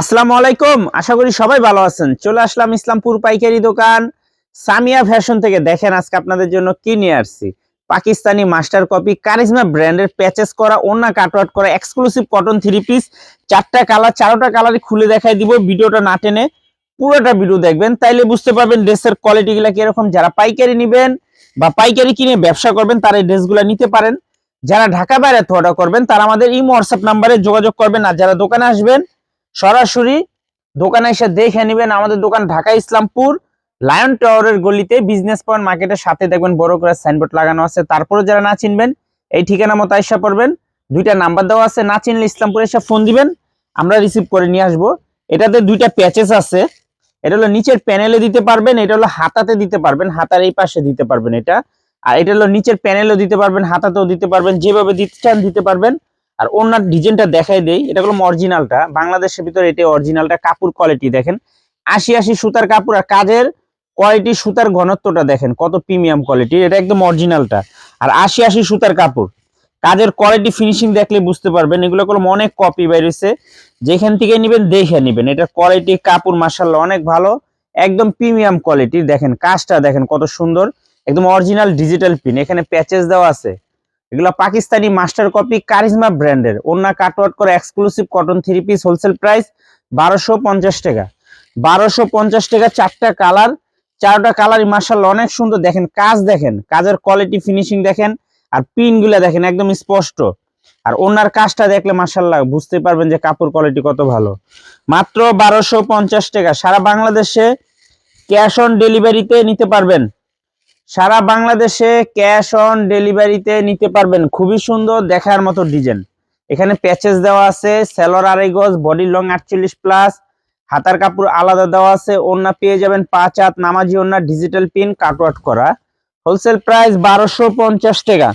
আসসালামু আলাইকুম, আশা করি সবাই ভালো আছেন। চলে আসলাম ইসলামপুর পাইকারি দোকান। সামিয়া ফ্যাশন থেকে দেখেন আজকে আপনাদের জন্য কি নিয়ে আসছি। পাকিস্তানি মাস্টার কপি কারিজমা ব্র্যান্ডের প্যাচেস করা ওন্না কাটওয়াট করা এক্সক্লুসিভ কটন থ্রি পিস চারটা কালার চারোটা কালারই খুলে দেখাই দিব, ভিডিওটা না টেনে পুরোটা ভিডিও দেখবেন। তাইলে বুঝতে পারবেন ড্রেসের কোয়ালিটিগুলো কীরকম। যারা পাইকারি নেবেন বা পাইকারি কিনে ব্যবসা করবেন, তারা এই ড্রেসগুলো নিতে পারেন। যারা ঢাকা বাইরে অর্ডার করবেন, তারা আমাদের ইমো হোয়াটসঅ্যাপ নাম্বারে যোগাযোগ করবেন। আর যারা দোকানে আসবেন সরাসরি দোকানে এসে দেখে নেবেন আমাদের দোকান ঢাকা ইসলামপুর, লায়ন টাওয়ারের গলিতে বিজনেস পয়েন্ট মার্কেটের সাথে দেখবেন বড় করে সাইনবোর্ড লাগানো আছে। তারপরে যারা না চিনবেন, এই ঠিকানা মতো আইসা পড়বেন। দুইটা নাম্বার দেওয়া আছে, না চিনলে ইসলামপুরে এসে ফোন দিবেন। আমরা রিসিভ করে নিয়ে আসব। এটাতে দুইটা প্যাচেস আছে। এটা হলো নিচের প্যানেলে দিতে পারবেন, এটা হলো হাতাতে দিতে পারবেন, হাতার এই পাশে দিতে পারবেন এটা। আর এটা হলো নিচের প্যানেলও দিতে পারবেন, হাতাতেও দিতে পারবেন, যেভাবে দিতে চান দিতে পারবেন। আর ওনার ডিজাইনটা দেখাই দেই, এটা হলো অরিজিনালটা বাংলাদেশের ভিতরে এটা অরিজিনালটা কাপড় কোয়ালিটি দেখেন। আশি আশি সুতার কাপড় আর কাজের কোয়ালিটি সুতার ঘনত্বটা দেখেন, কত প্রিমিয়াম কোয়ালিটি এটা একদম অরিজিনালটা আর আশি আশি সুতার কাপড়, কাজের কোয়ালিটি ফিনিশিং দেখলে বুঝতে পারবেন, এগুলো কোনো অনেক কপি বেরিয়েছে। যেখান থেকে নেবেন, দেখে নেবেন। এটা কোয়ালিটি কাপড় মার্শাল্লাহ অনেক ভালো, একদম প্রিমিয়াম কোয়ালিটি দেখেন, কাজটা দেখেন কত সুন্দর, একদম অরিজিনাল ডিজিটাল পিন এখানে প্যাচেস দেওয়া আছে। এগুলো পাকিস্তানি মাস্টার কপি কারিজমা ব্র্যান্ডের অন্য কাটওয়াট করে exclusive cotton three piece wholesale price বারোশো পঞ্চাশ টাকা। বারোশো পঞ্চাশ টাকা চারটা কালার চারটা কালারই মার্শাল্লাহ অনেক সুন্দর। দেখেন, কাজ দেখেন, কাজের কোয়ালিটি ফিনিশিং দেখেন, আর পিনগুলা দেখেন, একদম স্পষ্ট। আর ওনার কাজটা দেখলে মার্শাল্লাহ বুঝতে পারবেন যে কাপড় কোয়ালিটি কত ভালো। মাত্র বারোশো পঞ্চাশ টাকা। সারা বাংলাদেশে ক্যাশ অন ডেলিভারিতে নিতে পারবেন। সারা বাংলাদেশে ক্যাশ অন ডেলিভারিতে নিতে পারবেন খুবই সুন্দর দেখার মতো ডিজাইন। এখানে প্যাচেস দেওয়া আছে, সেলর আড়াই গজ, বডি লং আটচল্লিশ প্লাস, হাতার কাপড় আলাদা দেওয়া আছে ওন্না পেয়ে যাবেন পাঁচ হাত, নামাজি ওন্না ডিজিটাল পিন কাটওয়াট করা। হোলসেল প্রাইস বারোশো পঞ্চাশ টাকা।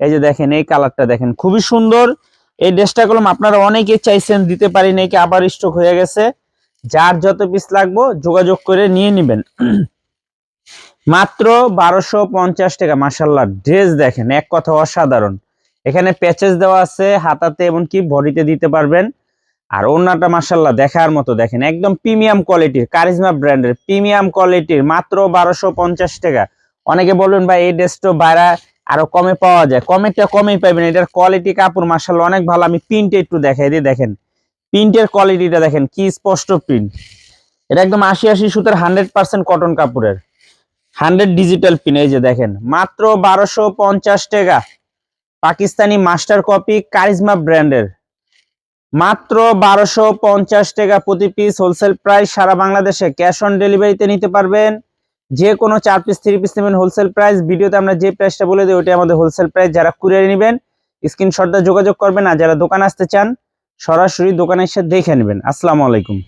এই যে দেখেন, এই কালারটা দেখেন, খুবই সুন্দর। এই ড্রেসটা কলম আপনারা অনেকে চাইছেন, দিতে পারি নাকি আবার স্টক হয়ে গেছে। যার যত পিস লাগবো, যোগাযোগ করে নিয়ে নেবেন। মাত্র বারোশো পঞ্চাশ টাকা মাসাল্লাহ ড্রেস দেখেন, এক কথা অসাধারণ। এখানে প্যাচেস দেওয়া আছে, হাতাতে এমনকি বডিতে দিতে পারবেন। আর ওনাটা মাসাল্লাহ দেখার মতো দেখেন, একদম প্রিমিয়াম কোয়ালিটির, কারিজমা ব্র্যান্ডের, প্রিমিয়াম কোয়ালিটির, মাত্র বারোশো পঞ্চাশ টাকা। অনেকে বলবেন, ভাই, এই ড্রেসটা বাইরে আরও কমে পাওয়া যায়। কমেরটা কমেই পাবেন এটার কোয়ালিটি কাপড় মাসাল্লাহ অনেক ভালো। আমি প্রিন্টে একটু দেখাই দিই, দেখেন। প্রিন্টের কোয়ালিটিটা দেখেন, কি স্পষ্ট প্রিন্ট এটা একদম আশি আশি সুতার হান্ড্রেড পার্সেন্ট কটন কাপড়ের। হান্ড্রেড ডিজিটাল পিন, এই যে দেখেন। মাত্র বারোশো পঞ্চাশ টাকা। পাকিস্তানি মাস্টার কপি কারিজমা ব্র্যান্ডের। মাত্র বারোশো পঞ্চাশ টাকা প্রতি পিস হোলসেল প্রাইস সারা বাংলাদেশে। ক্যাশ অন ডেলিভারিতে নিতে পারবেন। যে কোনো চার পিস, থ্রি পিস নেবেন হোলসেল প্রাইস। ভিডিওতে আমরা যে প্রাইসটা বলে দিই ওইটা আমাদের হোলসেল প্রাইস। যারা কুরিয়ারে নেবেন, স্ক্রিনশটটা যোগাযোগ করবেন। আর যারা দোকান আসতে চান, সরাসরি দোকানে এসে দেখে নেবেন। আসসালামু আলাইকুম।